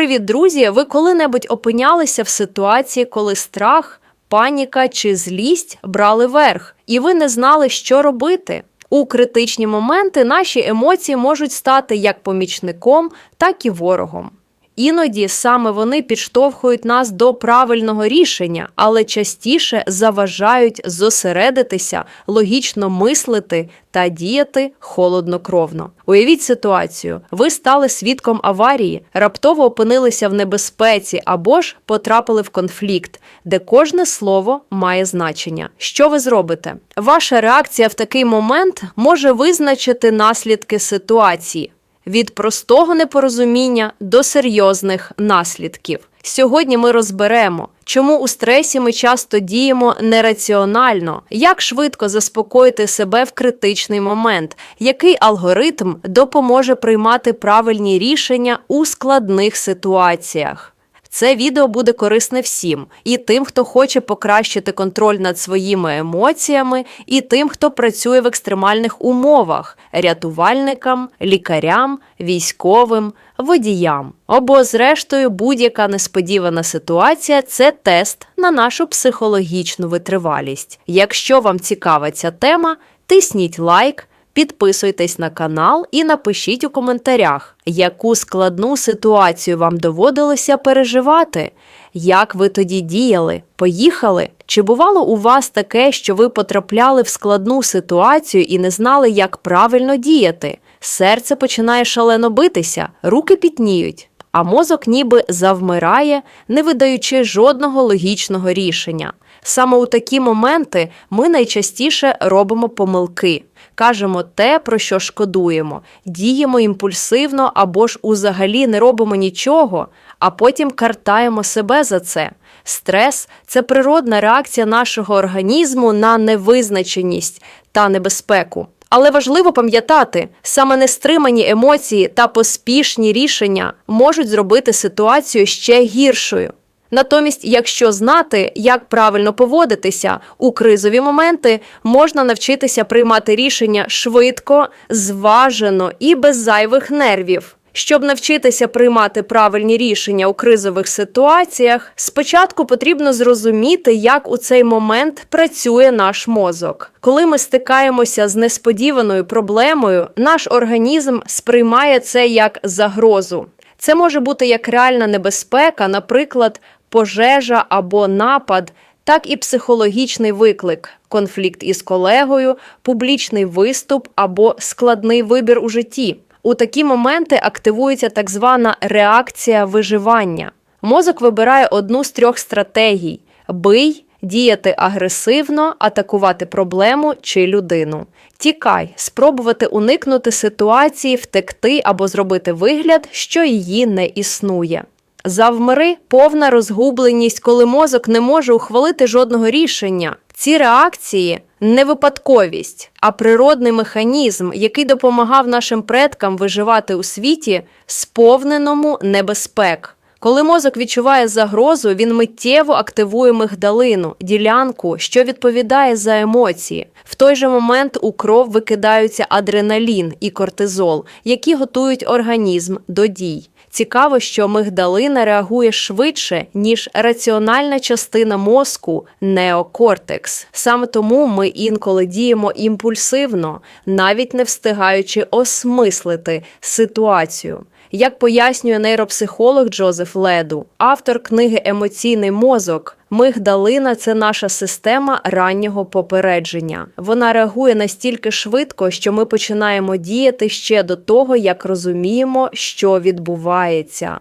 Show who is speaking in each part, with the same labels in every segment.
Speaker 1: Привіт, друзі! Ви коли-небудь опинялися в ситуації, коли страх, паніка чи злість брали верх, і ви не знали, що робити? У критичні моменти наші емоції можуть стати як помічником, так і ворогом. Іноді саме вони підштовхують нас до правильного рішення, але частіше заважають зосередитися, логічно мислити та діяти холоднокровно. Уявіть ситуацію: ви стали свідком аварії, раптово опинилися в небезпеці або ж потрапили в конфлікт, де кожне слово має значення. Що ви зробите? Ваша реакція в такий момент може визначити наслідки ситуації від простого непорозуміння до серйозних наслідків. Сьогодні ми розберемо, чому у стресі ми часто діємо нераціонально, як швидко заспокоїти себе в критичний момент, який алгоритм допоможе приймати правильні рішення у складних ситуаціях. Це відео буде корисне всім, і тим, хто хоче покращити контроль над своїми емоціями, і тим, хто працює в екстремальних умовах рятувальникам, лікарям, військовим, водіям. Або, зрештою, будь-яка несподівана ситуація це тест на нашу психологічну витривалість. Якщо вам цікава ця тема, тисніть лайк. Підписуйтесь на канал і напишіть у коментарях, яку складну ситуацію вам доводилося переживати, як ви тоді діяли, поїхали? Чи бувало у вас таке, що ви потрапляли в складну ситуацію і не знали, як правильно діяти? Серце починає шалено битися, руки пітніють, а мозок ніби завмирає, не видаючи жодного логічного рішення. Саме у такі моменти ми найчастіше робимо помилки, кажемо те, про що шкодуємо, діємо імпульсивно або ж узагалі не робимо нічого, а потім картаємо себе за це. Стрес це природна реакція нашого організму на невизначеність та небезпеку. Але важливо пам'ятати, саме нестримані емоції та поспішні рішення можуть зробити ситуацію ще гіршою. Натомість, якщо знати, як правильно поводитися у кризові моменти, можна навчитися приймати рішення швидко, зважено і без зайвих нервів. Щоб навчитися приймати правильні рішення у кризових ситуаціях, спочатку потрібно зрозуміти, як у цей момент працює наш мозок. Коли ми стикаємося з несподіваною проблемою, наш організм сприймає це як загрозу. Це може бути як реальна небезпека, наприклад, пожежа або напад, так і психологічний виклик, конфлікт із колегою, публічний виступ або складний вибір у житті. У такі моменти активується так звана реакція виживання. Мозок вибирає одну з трьох стратегій: бий, діяти агресивно, атакувати проблему чи людину. Тікай, спробувати уникнути ситуації, втекти або зробити вигляд, що її не існує. Завмири повна розгубленість, коли мозок не може ухвалити жодного рішення. Ці реакції не випадковість, а природний механізм, який допомагав нашим предкам виживати у світі, сповненому небезпек. Коли мозок відчуває загрозу, він миттєво активує мигдалину, ділянку, що відповідає за емоції. В той же момент у кров викидаються адреналін і кортизол, які готують організм до дій. Цікаво, що мигдалина реагує швидше, ніж раціональна частина мозку неокортекс. Саме тому ми інколи діємо імпульсивно, навіть не встигаючи осмислити ситуацію. Як пояснює нейропсихолог Джозеф Леду, автор книги Емоційний мозок, мигдалина це наша система раннього попередження. Вона реагує настільки швидко, що ми починаємо діяти ще до того, як розуміємо, що відбувається.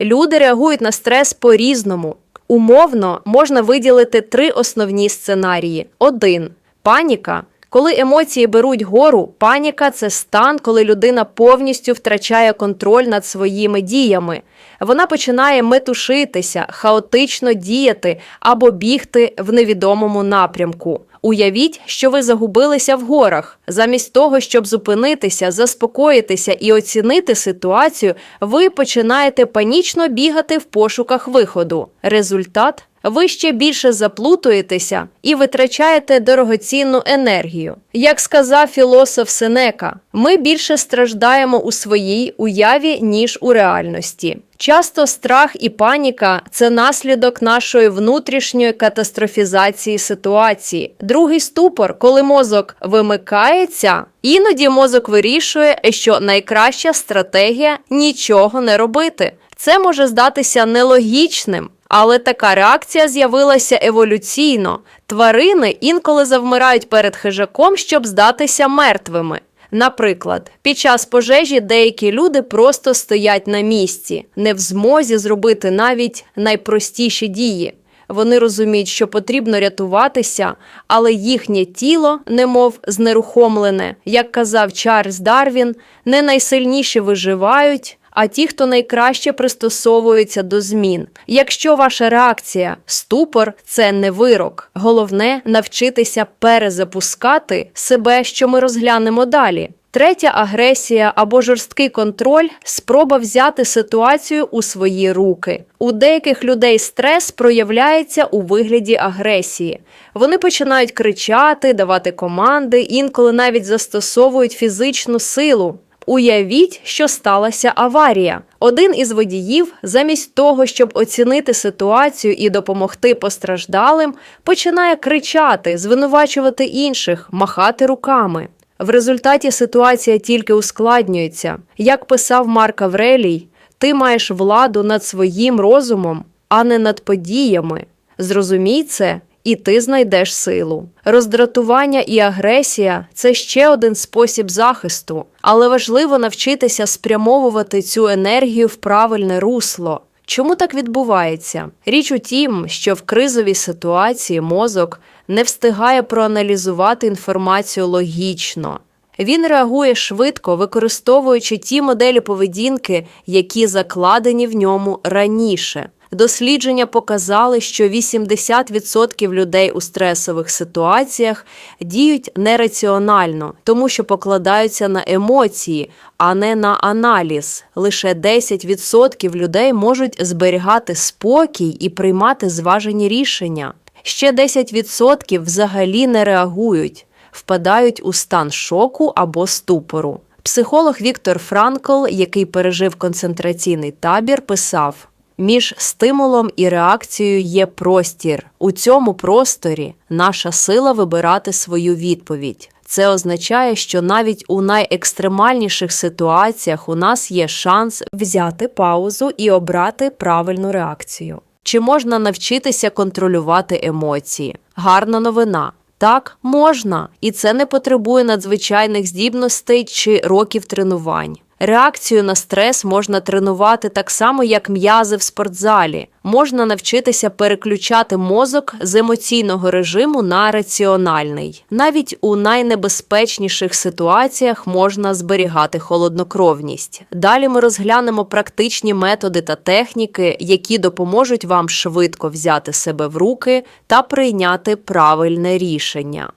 Speaker 1: Люди реагують на стрес по-різному. Умовно можна виділити три основні сценарії: один паніка. Коли емоції беруть гору, паніка це стан, коли людина повністю втрачає контроль над своїми діями. Вона починає метушитися, хаотично діяти або бігти в невідомому напрямку. Уявіть, що ви загубилися в горах. Замість того, щоб зупинитися, заспокоїтися і оцінити ситуацію, ви починаєте панічно бігати в пошуках виходу. Результат ви ще більше заплутуєтеся і витрачаєте дорогоцінну енергію. Як сказав філософ Сенека, ми більше страждаємо у своїй уяві, ніж у реальності. Часто страх і паніка це наслідок нашої внутрішньої катастрофізації ситуації. Другий ступор, коли мозок вимикається, іноді мозок вирішує, що найкраща стратегія нічого не робити. Це може здатися нелогічним, але така реакція з'явилася еволюційно. Тварини інколи завмирають перед хижаком, щоб здатися мертвими. Наприклад, під час пожежі деякі люди просто стоять на місці, не в змозі зробити навіть найпростіші дії. Вони розуміють, що потрібно рятуватися, але їхнє тіло, немов знерухомлене, як казав Чарльз Дарвін, не найсильніші виживають, а ті, хто найкраще пристосовуються до змін. Якщо ваша реакція ступор це не вирок. Головне навчитися перезапускати себе, що ми розглянемо далі. Третя агресія або жорсткий контроль спроба взяти ситуацію у свої руки. У деяких людей стрес проявляється у вигляді агресії. Вони починають кричати, давати команди, інколи навіть застосовують фізичну силу. Уявіть, що сталася аварія. Один із водіїв, замість того, щоб оцінити ситуацію і допомогти постраждалим, починає кричати, звинувачувати інших, махати руками. В результаті ситуація тільки ускладнюється. Як писав Марк Аврелій, ти маєш владу над своїм розумом, а не над подіями. Зрозумій це, і ти знайдеш силу. Роздратування і агресія це ще один спосіб захисту, але важливо навчитися спрямовувати цю енергію в правильне русло. Чому так відбувається? Річ у тім, що в кризовій ситуації мозок не встигає проаналізувати інформацію логічно. Він реагує швидко, використовуючи ті моделі поведінки, які закладені в ньому раніше. Дослідження показали, що 80% людей у стресових ситуаціях діють нераціонально, тому що покладаються на емоції, а не на аналіз. Лише 10% людей можуть зберігати спокій і приймати зважені рішення. Ще 10% взагалі не реагують, впадають у стан шоку або ступору. Психолог Віктор Франкл, який пережив концентраційний табір, писав: між стимулом і реакцією є простір. У цьому просторі наша сила вибирати свою відповідь. Це означає, що навіть у найекстремальніших ситуаціях у нас є шанс взяти паузу і обрати правильну реакцію. Чи можна навчитися контролювати емоції? Гарна новина. Так, можна, і це не потребує надзвичайних здібностей чи років тренувань. Реакцію на стрес можна тренувати так само, як м'язи в спортзалі. Можна навчитися переключати мозок з емоційного режиму на раціональний. Навіть у найнебезпечніших ситуаціях можна зберігати холоднокровність. Далі ми розглянемо практичні методи та техніки, які допоможуть вам швидко взяти себе в руки та прийняти правильне рішення.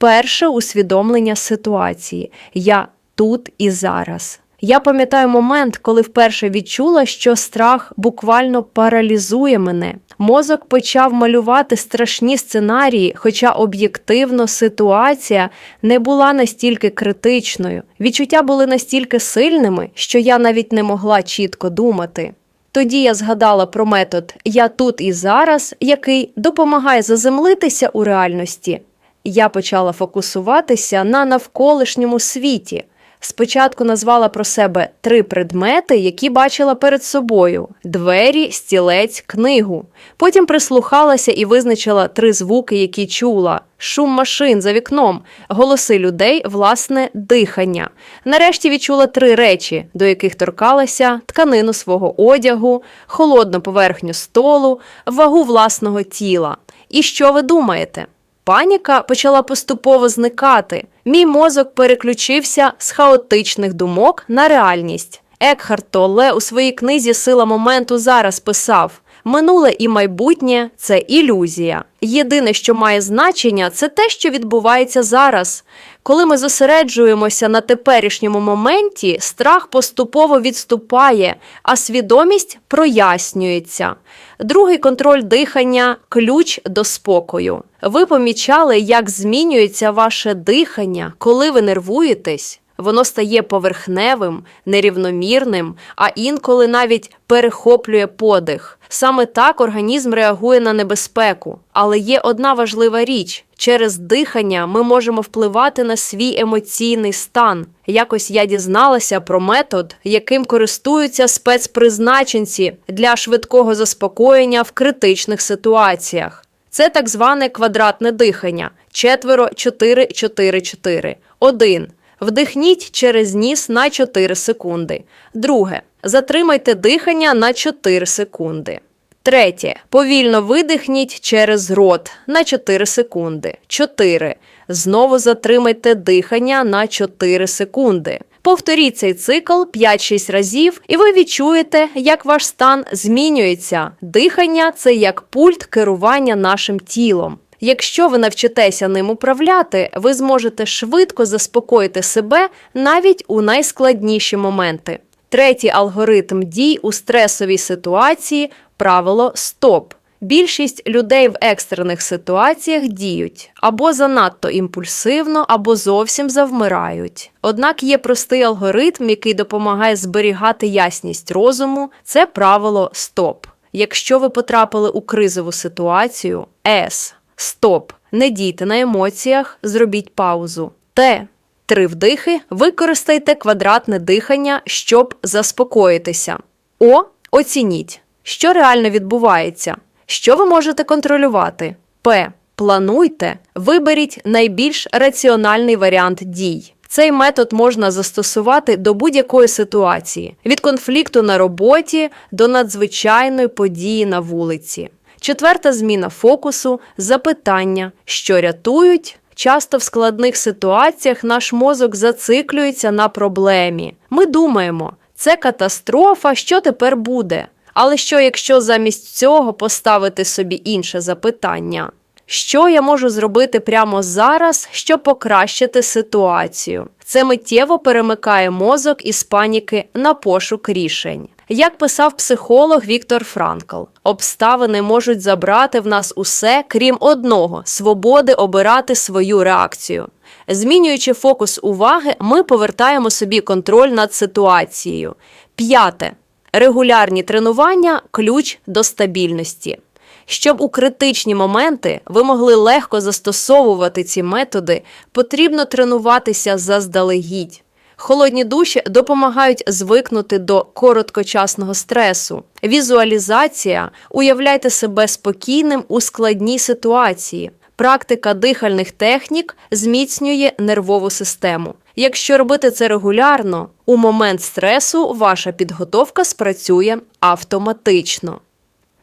Speaker 1: Перше усвідомлення ситуації я тут і зараз. Я пам'ятаю момент, коли вперше відчула, що страх буквально паралізує мене. Мозок почав малювати страшні сценарії, хоча об'єктивно ситуація не була настільки критичною. Відчуття були настільки сильними, що я навіть не могла чітко думати. Тоді я згадала про метод Я тут і зараз, який допомагає заземлитися у реальності. Я почала фокусуватися на навколишньому світі. Спочатку назвала про себе три предмети, які бачила перед собою: двері, стілець, книгу. Потім прислухалася і визначила три звуки, які чула: шум машин за вікном, голоси людей, власне, дихання. Нарешті відчула три речі, до яких торкалася: тканину свого одягу, холодну поверхню столу, вагу власного тіла. І що ви думаєте? Паніка почала поступово зникати. Мій мозок переключився з хаотичних думок на реальність. Екхарт Толле у своїй книзі Сила моменту зараз писав: Минуле і майбутнє це ілюзія. Єдине, що має значення, це те, що відбувається зараз. Коли ми зосереджуємося на теперішньому моменті, страх поступово відступає, а свідомість прояснюється. Другий контроль дихання ключ до спокою. Ви помічали, як змінюється ваше дихання, коли ви нервуєтесь? Воно стає поверхневим, нерівномірним, а інколи навіть перехоплює подих. Саме так організм реагує на небезпеку. Але є одна важлива річ: через дихання ми можемо впливати на свій емоційний стан. Якось я дізналася про метод, яким користуються спецпризначенці для швидкого заспокоєння в критичних ситуаціях. Це так зване квадратне дихання четверо 4 4 4 1 Вдихніть через ніс на 4 секунди. Друге. Затримайте дихання на 4 секунди. Третє. Повільно видихніть через рот на 4 секунди. 4. Знову затримайте дихання на 4 секунди. Повторіть цей цикл 5-6 разів, і ви відчуєте, як ваш стан змінюється. Дихання це як пульт керування нашим тілом. Якщо ви навчитеся ним управляти, ви зможете швидко заспокоїти себе навіть у найскладніші моменти. Третій алгоритм дій у стресовій ситуації правило СТОП. Більшість людей в екстрених ситуаціях діють або занадто імпульсивно, або зовсім завмирають. Однак є простий алгоритм, який допомагає зберігати ясність розуму. Це правило СТОП. Якщо ви потрапили у кризову ситуацію, С. Стоп. Не дійте на емоціях, зробіть паузу. Т. Три вдихи. Використайте квадратне дихання, щоб заспокоїтися. О. Оцініть, що реально відбувається, що ви можете контролювати. П. Плануйте. Виберіть найбільш раціональний варіант дій. Цей метод можна застосувати до будь-якої ситуації: від конфлікту на роботі до надзвичайної події на вулиці. Четверта зміна фокусу запитання, що рятують. Часто в складних ситуаціях наш мозок зациклюється на проблемі. Ми думаємо, це катастрофа, що тепер буде. Але що, якщо замість цього поставити собі інше запитання? Що я можу зробити прямо зараз, щоб покращити ситуацію? Це миттєво перемикає мозок із паніки на пошук рішень. Як писав психолог Віктор Франкл, обставини можуть забрати в нас усе, крім одного свободи обирати свою реакцію. Змінюючи фокус уваги, ми повертаємо собі контроль над ситуацією. П'яте. Регулярні тренування ключ до стабільності. Щоб у критичні моменти ви могли легко застосовувати ці методи, потрібно тренуватися заздалегідь. Холодні душі допомагають звикнути до короткочасного стресу. Візуалізація уявляйте себе спокійним у складній ситуації. Практика дихальних технік зміцнює нервову систему. Якщо робити це регулярно, у момент стресу ваша підготовка спрацює автоматично.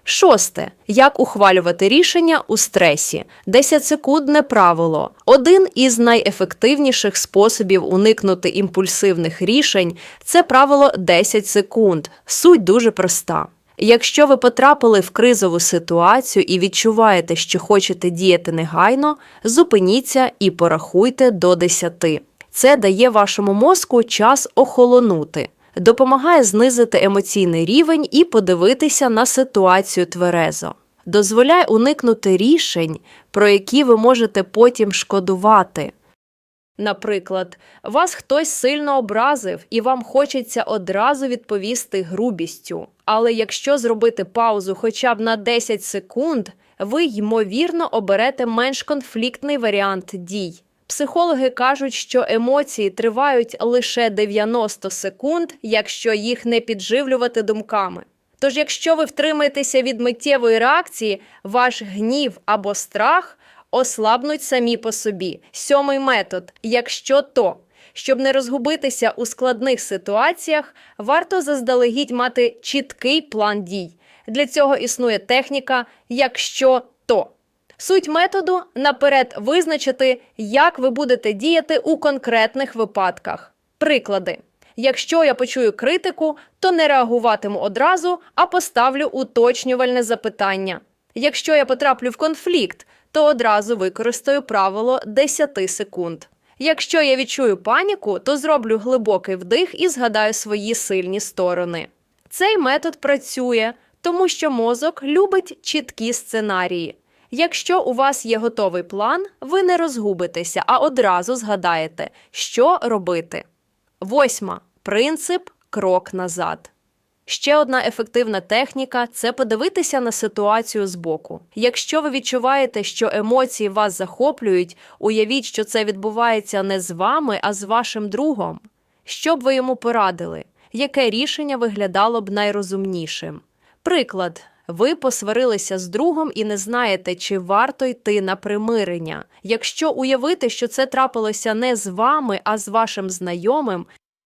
Speaker 1: Шосте. Як ухвалювати рішення у стресі? 10-секундне правило. Один із найефективніших способів уникнути імпульсивних рішень це правило 10 секунд. Суть дуже проста. Якщо ви потрапили в кризову ситуацію і відчуваєте, що хочете діяти негайно, зупиніться і порахуйте до 10. Це дає вашому мозку час охолонути допомагає знизити емоційний рівень і подивитися на ситуацію тверезо. Дозволяє уникнути рішень, про які ви можете потім шкодувати. Наприклад, вас хтось сильно образив і вам хочеться одразу відповісти грубістю. Але якщо зробити паузу хоча б на 10 секунд, ви ймовірно оберете менш конфліктний варіант дій. Психологи кажуть, що емоції тривають лише 90 секунд, якщо їх не підживлювати думками. Тож, якщо ви втримаєтеся від миттєвої реакції, ваш гнів або страх ослабнуть самі по собі. Сьомий метод якщо то. Щоб не розгубитися у складних ситуаціях, варто заздалегідь мати чіткий план дій. Для цього існує техніка якщо то. Суть методу наперед визначити, як ви будете діяти у конкретних випадках. Приклади. Якщо я почую критику, то не реагуватиму одразу, а поставлю уточнювальне запитання. Якщо я потраплю в конфлікт, то одразу використаю правило 10 секунд. Якщо я відчую паніку, то зроблю глибокий вдих і згадаю свої сильні сторони. Цей метод працює, тому що мозок любить чіткі сценарії. Якщо у вас є готовий план, ви не розгубитеся, а одразу згадаєте, що робити. Восьма принцип крок назад. Ще одна ефективна техніка це подивитися на ситуацію збоку. Якщо ви відчуваєте, що емоції вас захоплюють, уявіть, що це відбувається не з вами, а з вашим другом. Що б ви йому порадили? Яке рішення виглядало б найрозумнішим? Приклад. Ви посварилися з другом і не знаєте, чи варто йти на примирення. Якщо уявити, що це трапилося не з вами, а з вашим знайомим,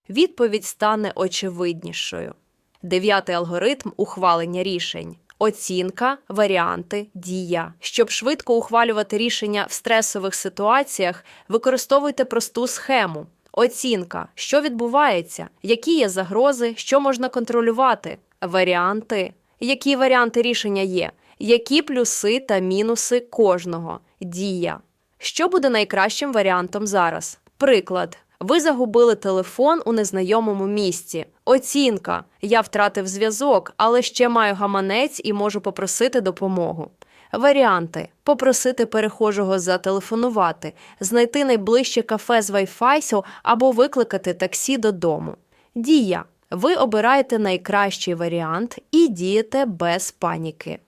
Speaker 1: відповідь стане очевиднішою. Дев'ятий алгоритм ухвалення рішень. Оцінка, варіанти, дія. Щоб швидко ухвалювати рішення в стресових ситуаціях, використовуйте просту схему. Оцінка, що відбувається, які є загрози, що можна контролювати. Варіанти, які варіанти рішення є, які плюси та мінуси кожного. Дія. Що буде найкращим варіантом зараз? Приклад. Ви загубили телефон у незнайомому місці. Оцінка. Я втратив зв'язок, але ще маю гаманець і можу попросити допомогу. Варіанти: попросити перехожого зателефонувати, знайти найближче кафе з Wi-Fi або викликати таксі додому. Дія. Ви обираєте найкращий варіант і дієте без паніки.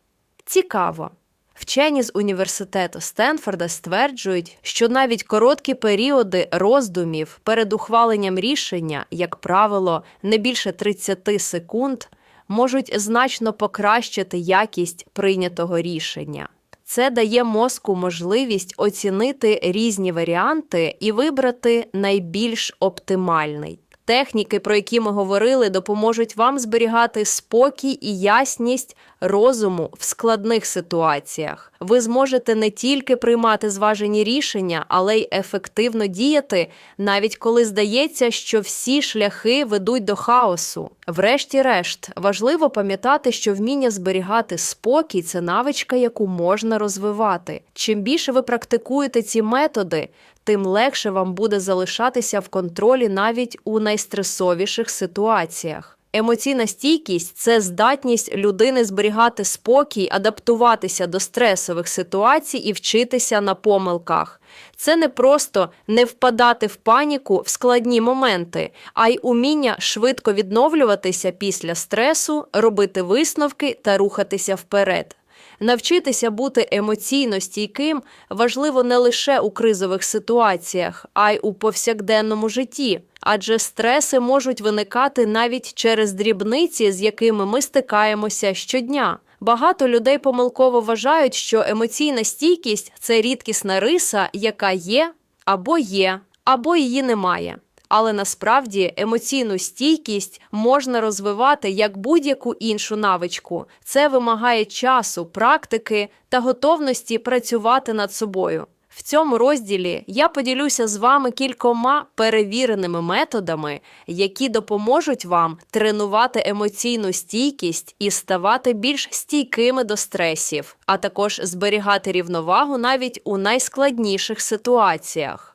Speaker 1: Цікаво. Вчені з університету Стенфорда стверджують, що навіть короткі періоди роздумів перед ухваленням рішення, як правило, не більше 30 секунд, можуть значно покращити якість прийнятого рішення. Це дає мозку можливість оцінити різні варіанти і вибрати найбільш оптимальний. Техніки, про які ми говорили, допоможуть вам зберігати спокій і ясність розуму в складних ситуаціях. Ви зможете не тільки приймати зважені рішення, але й ефективно діяти, навіть коли здається, що всі шляхи ведуть до хаосу. Врешті-решт, важливо пам'ятати, що вміння зберігати спокій це навичка, яку можна розвивати. Чим більше ви практикуєте ці методи, тим легше вам буде залишатися в контролі навіть у найстресовіших ситуаціях. Емоційна стійкість це здатність людини зберігати спокій, адаптуватися до стресових ситуацій і вчитися на помилках. Це не просто не впадати в паніку в складні моменти, а й уміння швидко відновлюватися після стресу, робити висновки та рухатися вперед. Навчитися бути емоційно стійким важливо не лише у кризових ситуаціях, а й у повсякденному житті, адже стреси можуть виникати навіть через дрібниці, з якими ми стикаємося щодня. Багато людей помилково вважають, що емоційна стійкість це рідкісна риса, яка є або є, або її немає. Але насправді емоційну стійкість можна розвивати як будь-яку іншу навичку. Це вимагає часу, практики та готовності працювати над собою. В цьому розділі я поділюся з вами кількома перевіреними методами, які допоможуть вам тренувати емоційну стійкість і ставати більш стійкими до стресів, а також зберігати рівновагу навіть у найскладніших ситуаціях.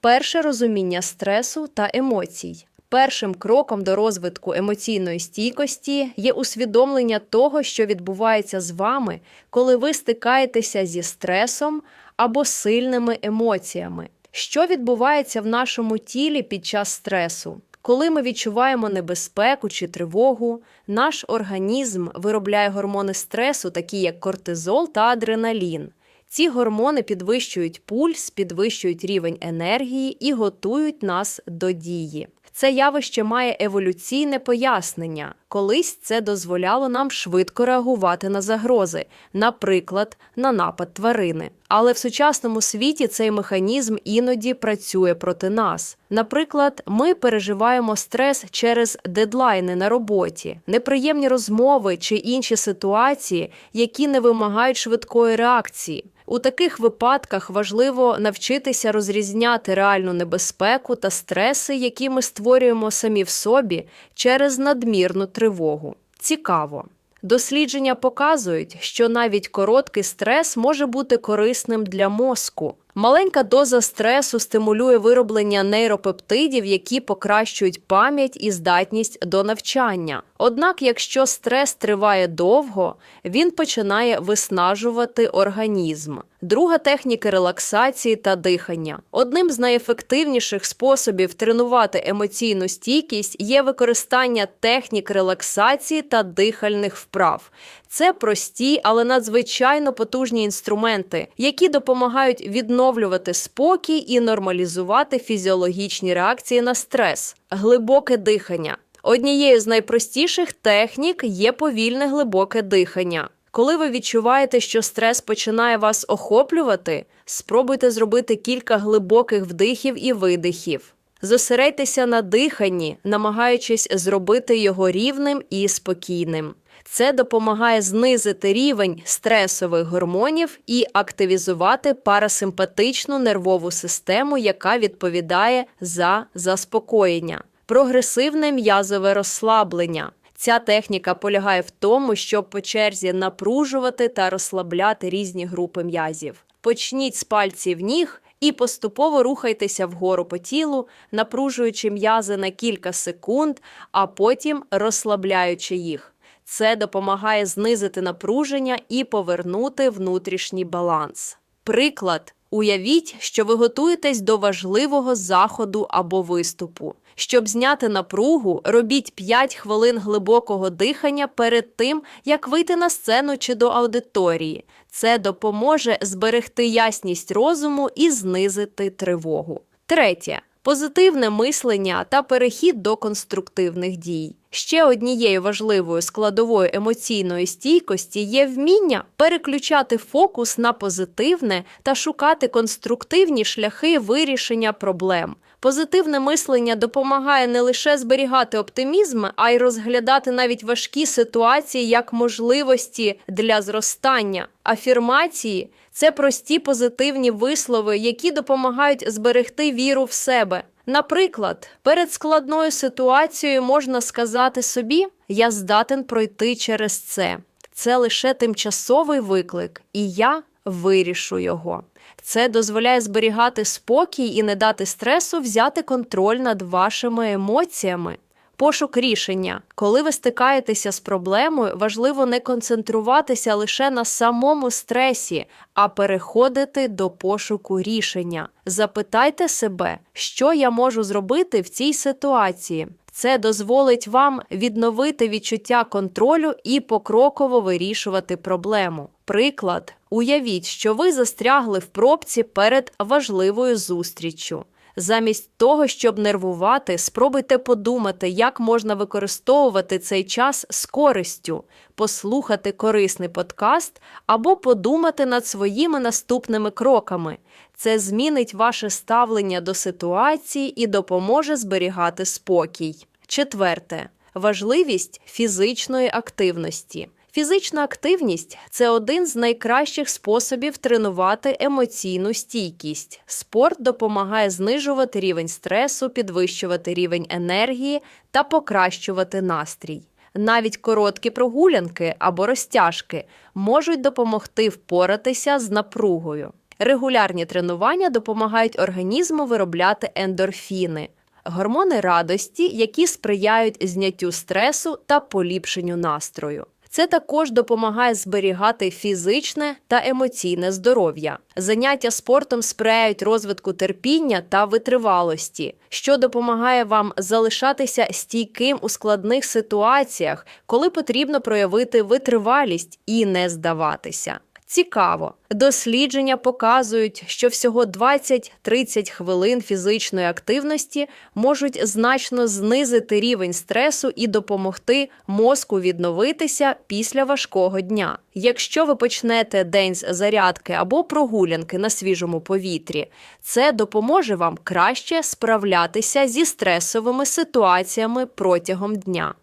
Speaker 1: Перше розуміння стресу та емоцій. Першим кроком до розвитку емоційної стійкості є усвідомлення того, що відбувається з вами, коли ви стикаєтеся зі стресом або сильними емоціями. Що відбувається в нашому тілі під час стресу? Коли ми відчуваємо небезпеку чи тривогу, наш організм виробляє гормони стресу, такі як кортизол та адреналін. Ці гормони підвищують пульс, підвищують рівень енергії і готують нас до дії. Це явище має еволюційне пояснення. Колись це дозволяло нам швидко реагувати на загрози, наприклад, на напад тварини. Але в сучасному світі цей механізм іноді працює проти нас. Наприклад, ми переживаємо стрес через дедлайни на роботі, неприємні розмови чи інші ситуації, які не вимагають швидкої реакції. У таких випадках важливо навчитися розрізняти реальну небезпеку та стреси, які ми створюємо самі в собі через надмірну тривогу. Цікаво. Дослідження показують, що навіть короткий стрес може бути корисним для мозку. Маленька доза стресу стимулює вироблення нейропептидів, які покращують пам'ять і здатність до навчання. Однак, якщо стрес триває довго, він починає виснажувати організм. Друга техніка релаксації та дихання. Одним з найефективніших способів тренувати емоційну стійкість є використання технік релаксації та дихальних вправ. Це прості, але надзвичайно потужні інструменти, які допомагають відновлювати спокій і нормалізувати фізіологічні реакції на стрес. Глибоке дихання. Однією з найпростіших технік є повільне глибоке дихання. Коли ви відчуваєте, що стрес починає вас охоплювати, спробуйте зробити кілька глибоких вдихів і видихів. Зосередьтеся на диханні, намагаючись зробити його рівним і спокійним. Це допомагає знизити рівень стресових гормонів і активізувати парасимпатичну нервову систему, яка відповідає за заспокоєння. Прогресивне м'язове розслаблення. Ця техніка полягає в тому, щоб по черзі напружувати та розслабляти різні групи м'язів. Почніть з пальців ніг і поступово рухайтеся вгору по тілу, напружуючи м'язи на кілька секунд, а потім розслабляючи їх. Це допомагає знизити напруження і повернути внутрішній баланс. Приклад. Уявіть, що ви готуєтесь до важливого заходу або виступу. Щоб зняти напругу, робіть 5 хвилин глибокого дихання перед тим, як вийти на сцену чи до аудиторії. Це допоможе зберегти ясність розуму і знизити тривогу. Третє. Позитивне мислення та перехід до конструктивних дій. Ще однією важливою складовою емоційної стійкості є вміння переключати фокус на позитивне та шукати конструктивні шляхи вирішення проблем. Позитивне мислення допомагає не лише зберігати оптимізм, а й розглядати навіть важкі ситуації як можливості для зростання. Афірмації це прості позитивні вислови, які допомагають зберегти віру в себе. Наприклад, перед складною ситуацією можна сказати собі: я здатен пройти через це. Це лише тимчасовий виклик, і я вирішу його. Це дозволяє зберігати спокій і не дати стресу взяти контроль над вашими емоціями. Пошук рішення. Коли ви стикаєтеся з проблемою, важливо не концентруватися лише на самому стресі, а переходити до пошуку рішення. Запитайте себе, що я можу зробити в цій ситуації. Це дозволить вам відновити відчуття контролю і покроково вирішувати проблему. Приклад, уявіть, що ви застрягли в пробці перед важливою зустріччю. Замість того, щоб нервувати, спробуйте подумати, як можна використовувати цей час з користю, послухати корисний подкаст або подумати над своїми наступними кроками. Це змінить ваше ставлення до ситуації і допоможе зберігати спокій. Четверте важливість фізичної активності. Фізична активність це один з найкращих способів тренувати емоційну стійкість. Спорт допомагає знижувати рівень стресу, підвищувати рівень енергії та покращувати настрій. Навіть короткі прогулянки або розтяжки можуть допомогти впоратися з напругою. Регулярні тренування допомагають організму виробляти ендорфіни гормони радості, які сприяють зняттю стресу та поліпшенню настрою. Це також допомагає зберігати фізичне та емоційне здоров'я. Заняття спортом сприяють розвитку терпіння та витривалості, що допомагає вам залишатися стійким у складних ситуаціях, коли потрібно проявити витривалість і не здаватися. Цікаво, дослідження показують, що всього 20-30 хвилин фізичної активності можуть значно знизити рівень стресу і допомогти мозку відновитися після важкого дня. Якщо ви почнете день з зарядки або прогулянки на свіжому повітрі, це допоможе вам краще справлятися зі стресовими ситуаціями протягом дня.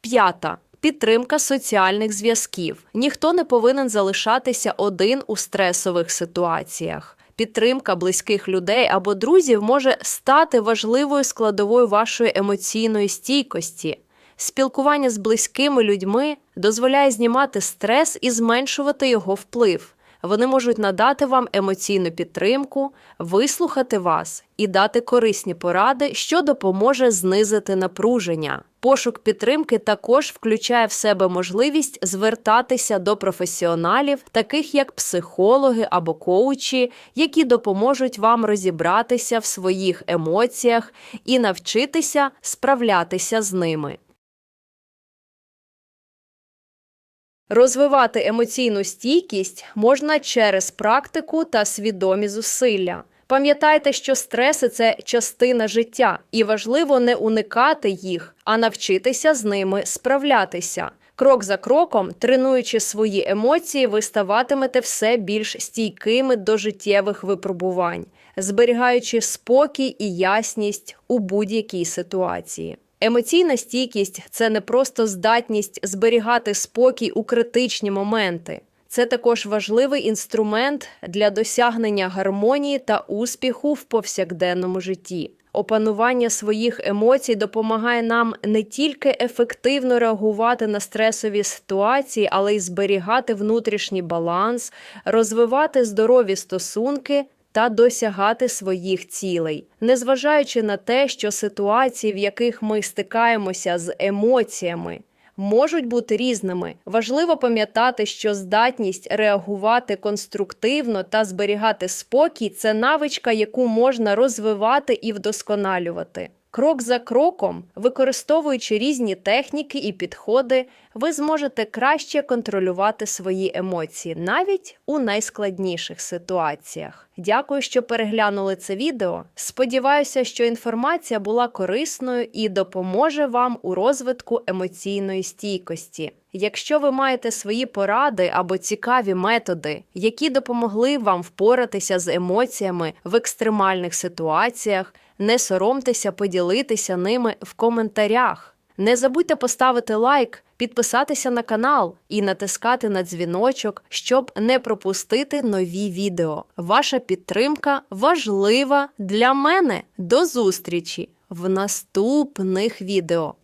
Speaker 1: П'ята Підтримка соціальних зв'язків. Ніхто не повинен залишатися один у стресових ситуаціях. Підтримка близьких людей або друзів може стати важливою складовою вашої емоційної стійкості. Спілкування з близькими людьми дозволяє знімати стрес і зменшувати його вплив. Вони можуть надати вам емоційну підтримку, вислухати вас і дати корисні поради, що допоможе знизити напруження. Пошук підтримки також включає в себе можливість звертатися до професіоналів, таких як психологи або коучі, які допоможуть вам розібратися в своїх емоціях і навчитися справлятися з ними. Розвивати емоційну стійкість можна через практику та свідомі зусилля. Пам'ятайте, що стреси це частина життя, і важливо не уникати їх, а навчитися з ними справлятися. Крок за кроком, тренуючи свої емоції, ви ставатимете все більш стійкими до життєвих випробувань, зберігаючи спокій і ясність у будь-якій ситуації. Емоційна стійкість це не просто здатність зберігати спокій у критичні моменти. Це також важливий інструмент для досягнення гармонії та успіху в повсякденному житті. Опанування своїх емоцій допомагає нам не тільки ефективно реагувати на стресові ситуації, але й зберігати внутрішній баланс, розвивати здорові стосунки та досягати своїх цілей, незважаючи на те, що ситуації, в яких ми стикаємося з емоціями, можуть бути різними. Важливо пам'ятати, що здатність реагувати конструктивно та зберігати спокій це навичка, яку можна розвивати і вдосконалювати. Крок за кроком, використовуючи різні техніки і підходи, ви зможете краще контролювати свої емоції навіть у найскладніших ситуаціях. Дякую, що переглянули це відео. Сподіваюся, що інформація була корисною і допоможе вам у розвитку емоційної стійкості. Якщо ви маєте свої поради або цікаві методи, які допомогли вам впоратися з емоціями в екстремальних ситуаціях, не соромтеся поділитися ними в коментарях. Не забудьте поставити лайк, підписатися на канал і натискати на дзвіночок, щоб не пропустити нові відео. Ваша підтримка важлива для мене. До зустрічі в наступних відео.